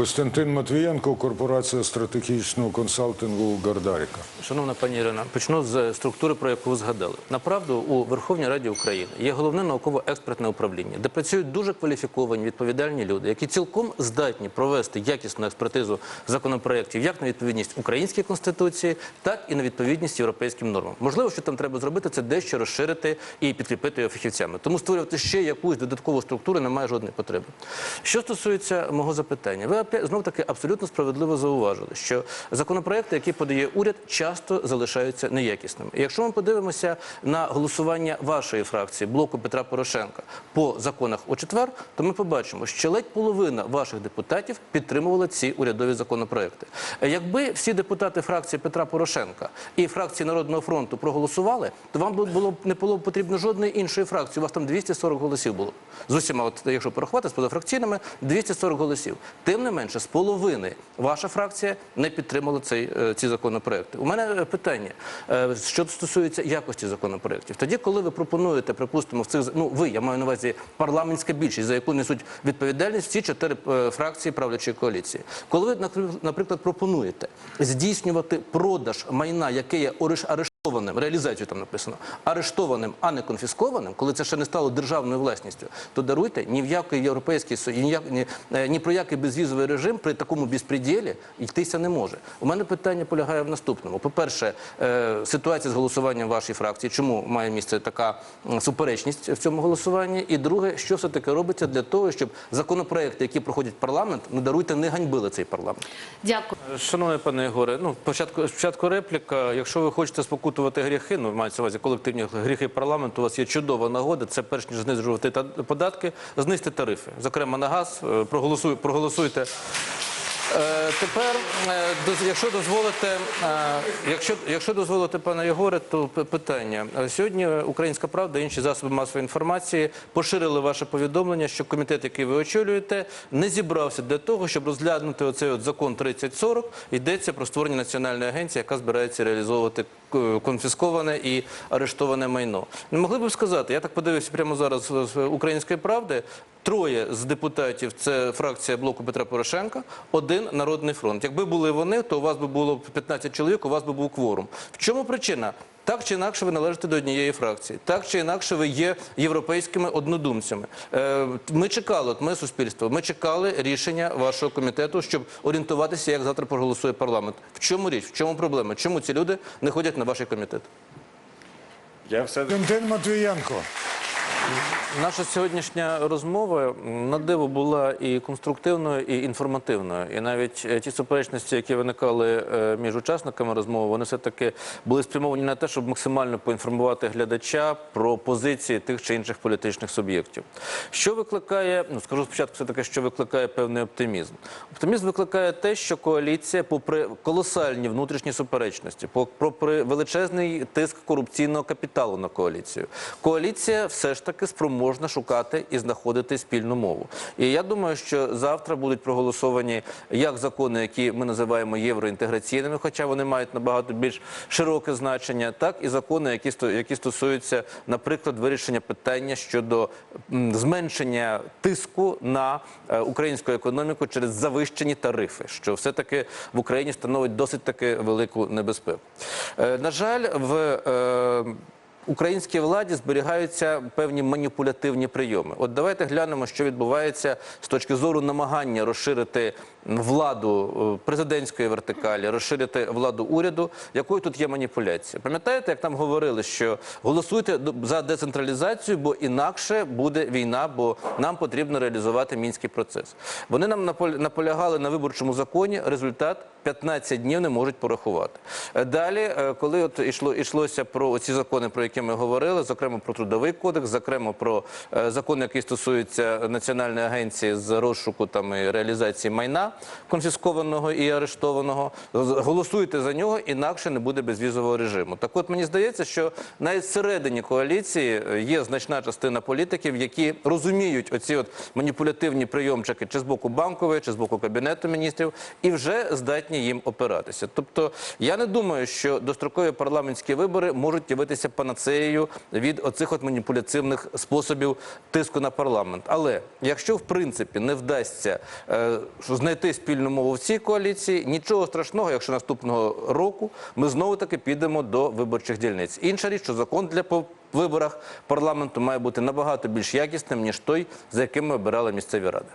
Костянтин Матвієнко, корпорація стратегічного консалтингу Гардаріка. Шановна пані Ірина, почну з структури, про яку ви згадали. Направду у Верховній Раді України є головне науково-експертне управління, де працюють дуже кваліфіковані відповідальні люди, які цілком здатні провести якісну експертизу законопроєктів як на відповідність українській конституції, так і на відповідність європейським нормам. Можливо, що там треба зробити, це дещо розширити і підкріпити його фахівцями. Тому створювати ще якусь додаткову структуру немає жодної потреби. Що стосується мого запитання, ви знов таки абсолютно справедливо зауважили, що законопроекти, які подає уряд, часто залишаються неякісними. І якщо ми подивимося на голосування вашої фракції блоку Петра Порошенка по законах у четвер, то ми побачимо, що ледь половина ваших депутатів підтримувала ці урядові законопроекти. Якби всі депутати фракції Петра Порошенка і фракції Народного фронту проголосували, то вам бу- було б не було б потрібно жодної іншої фракції. У вас там 240 голосів було. З усіма, от, якщо порахувати з позафракційними, 240 голосів. Тим не менше, з половини ваша фракція не підтримала цей, е, ці законопроекти. У мене е, питання, е, що стосується якості законопроектів. Тоді, коли ви пропонуєте, припустимо, в цих ну ви, я маю на увазі парламентська більшість, за яку несуть відповідальність всі чотири фракції правлячої коаліції. Коли ви, наприклад, пропонуєте здійснювати продаж майна, яке є арештованим, реалізацію там написано, арештованим, а не конфіскованим, коли це ще не стало державною власністю, то даруйте ні в який європейський Союз, ні, ні, е, ні про який безвізовий режим при такому безпреділі йтися не може. У мене питання полягає в наступному. По-перше, е, ситуація з голосуванням вашої фракції, чому має місце така суперечність в цьому голосуванні? І друге, що все таки робиться для того, щоб законопроекти, які проходять парламент, ну даруйте, не ганьбили цей парламент. Дякую. Шановний пане Єгоре, ну спочатку, спочатку репліка. Якщо ви хочете спокутувати гріхи, ну мається на увазі колективні гріхи парламенту, у вас є чудова нагода. Це перш ніж знижувати податки, знизити тарифи, зокрема на газ. Е, Проголосуй, проголосуйте. Е, тепер, е, якщо дозволите, е, якщо, якщо дозволите, пане Єгоре, то питання. Сьогодні Українська правда і інші засоби масової інформації поширили ваше повідомлення, що комітет, який ви очолюєте, не зібрався для того, щоб розглянути оцей от закон 3040. Йдеться про створення національної агенції, яка збирається реалізовувати конфісковане і арештоване майно. Не могли б сказати, я так подивився прямо зараз з Української правди. Троє з депутатів це фракція блоку Петра Порошенка, один народний фронт. Якби були вони, то у вас би було 15 чоловік, у вас би був кворум. В чому причина? Так чи інакше ви належите до однієї фракції, так чи інакше ви є європейськими однодумцями. Е, Ми чекали, от ми суспільство, ми чекали рішення вашого комітету, щоб орієнтуватися, як завтра проголосує парламент. В чому річ? В чому проблема? Чому ці люди не ходять на ваш комітет? Я все Матвієнко. Наша сьогоднішня розмова на диво була і конструктивною, і інформативною. І навіть е, ті суперечності, які виникали е, між учасниками розмови, вони все таки були спрямовані на те, щоб максимально поінформувати глядача про позиції тих чи інших політичних суб'єктів. Що викликає, ну скажу спочатку, все таки, що викликає певний оптимізм. Оптимізм викликає те, що коаліція, попри колосальні внутрішні суперечності, попри величезний тиск корупційного капіталу на коаліцію, коаліція все ж таки спроможна шукати і знаходити спільну мову. І я думаю, що завтра будуть проголосовані як закони, які ми називаємо євроінтеграційними, хоча вони мають набагато більш широке значення, так і закони, які які стосуються, наприклад, вирішення питання щодо зменшення тиску на е, українську економіку через завищені тарифи, що все таки в Україні становить досить таки велику небезпеку. Е, На жаль, в е, Українській владі зберігаються певні маніпулятивні прийоми. От давайте глянемо, що відбувається з точки зору намагання розширити владу е, президентської вертикалі, розширити владу уряду. Якою тут є маніпуляція? Пам'ятаєте, як там говорили, що голосуйте за децентралізацію, бо інакше буде війна, бо нам потрібно реалізувати мінський процес. Вони нам наполя- наполягали на виборчому законі. Результат 15 днів не можуть порахувати. Е, Далі, е, коли от ішло ішлося про ці закони, про які ми говорили, зокрема про трудовий кодекс, зокрема про е, закон, який стосується національної агенції з розшуку там і реалізації майна конфіскованого і арештованого, голосуйте за нього, інакше не буде безвізового режиму. Так, от мені здається, що навіть всередині коаліції є значна частина політиків, які розуміють оці от маніпулятивні прийомчики чи з боку банкової, чи з боку кабінету міністрів, і вже здатні їм опиратися. Тобто, я не думаю, що дострокові парламентські вибори можуть явитися панацеєю від оцих от маніпуляційних способів тиску на парламент. Але якщо в принципі не вдасться е, знайти спільну мову в цій коаліції, нічого страшного, якщо наступного року ми знову таки підемо до виборчих дільниць. Інша річ, що закон для виборах парламенту має бути набагато більш якісним ніж той, за яким ми обирали місцеві ради.